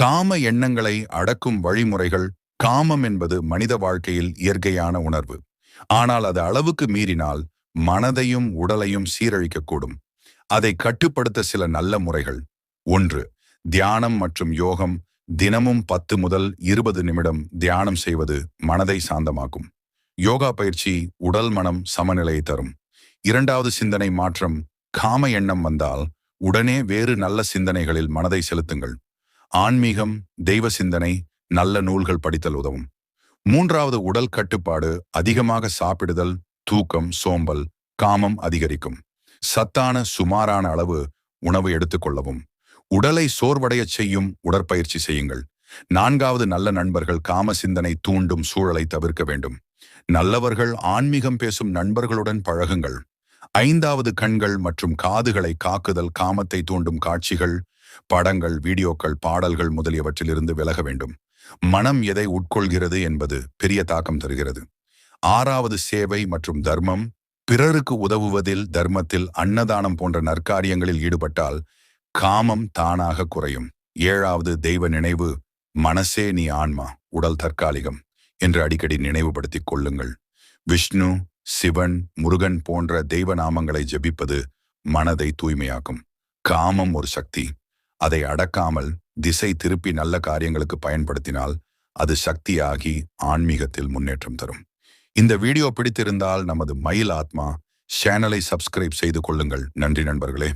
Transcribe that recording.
காம எண்ணங்களை அடக்கும் வழிமுறைகள் காமம் என்பது மனித வாழ்க்கையில் இயற்கையான உணர்வு. ஆனால் அது அளவுக்கு மீறினால் மனதையும் உடலையும் சீரழிக்கக்கூடும். அதை கட்டுப்படுத்த சில நல்ல முறைகள். ஒன்று தியானம் மற்றும் யோகம் தினமும் பத்து முதல் இருபது நிமிடம் தியானம் செய்வது மனதை சாந்தமாக்கும். யோகா பயிற்சி உடல் மனம் சமநிலையை தரும். இரண்டாவது சிந்தனை மாற்றம் காம எண்ணம் வந்தால் உடனே வேறு நல்ல சிந்தனைகளில் மனதை செலுத்துங்கள். ஆன்மீகம் தெய்வ சிந்தனை நல்ல நூல்கள் படித்தல் உதவும். மூன்றாவது உடல் கட்டுப்பாடு அதிகமாக சாப்பிடுதல் தூக்கம் சோம்பல் காமம் அதிகரிக்கும். சத்தான சுமாரான அளவு உணவு எடுத்துக்கொள்ளவும் உடலை சோர்வடையச் செய்யும் உடற்பயிற்சி செய்யுங்கள். நான்காவது நல்ல நண்பர்கள் காம சிந்தனை தூண்டும் சூழலை தவிர்க்க வேண்டும். நல்லவர்கள் ஆன்மீகம் பேசும் நண்பர்களுடன் பழகுங்கள். ஐந்தாவது கண்கள் மற்றும் காதுகளை காக்குதல் காமத்தை தூண்டும் காட்சிகள் படங்கள் வீடியோக்கள் பாடல்கள் முதலியவற்றிலிருந்து விலக வேண்டும். மனம் எதை உட்கொள்கிறது என்பது பெரிய தாக்கம் தருகிறது. ஆறாவது சேவை மற்றும் தர்மம் பிறருக்கு உதவுவதில் தர்மத்தில் அன்னதானம் போன்ற நற்காரியங்களில் ஈடுபட்டால் காமம் தானாக குறையும். ஏழாவது தெய்வ நினைவு மனசே நீ ஆன்மா உடல் தற்காலிகம் என்று அடிக்கடி நினைவுபடுத்திக் கொள்ளுங்கள். விஷ்ணு சிவன் முருகன் போன்ற தெய்வ நாமங்களை ஜெபிப்பது மனதை தூய்மையாக்கும். காமம் ஒரு சக்தி. அதை அடக்காமல் திசை திருப்பி நல்ல காரியங்களுக்கு பயன்படுத்தினால் அது சக்தியாகி ஆன்மீகத்தில் முன்னேற்றம் தரும். இந்த வீடியோ பிடித்திருந்தால் நமது மயில் ஆத்மா சேனலை சப்ஸ்கிரைப் செய்து கொள்ளுங்கள். நன்றி நண்பர்களே.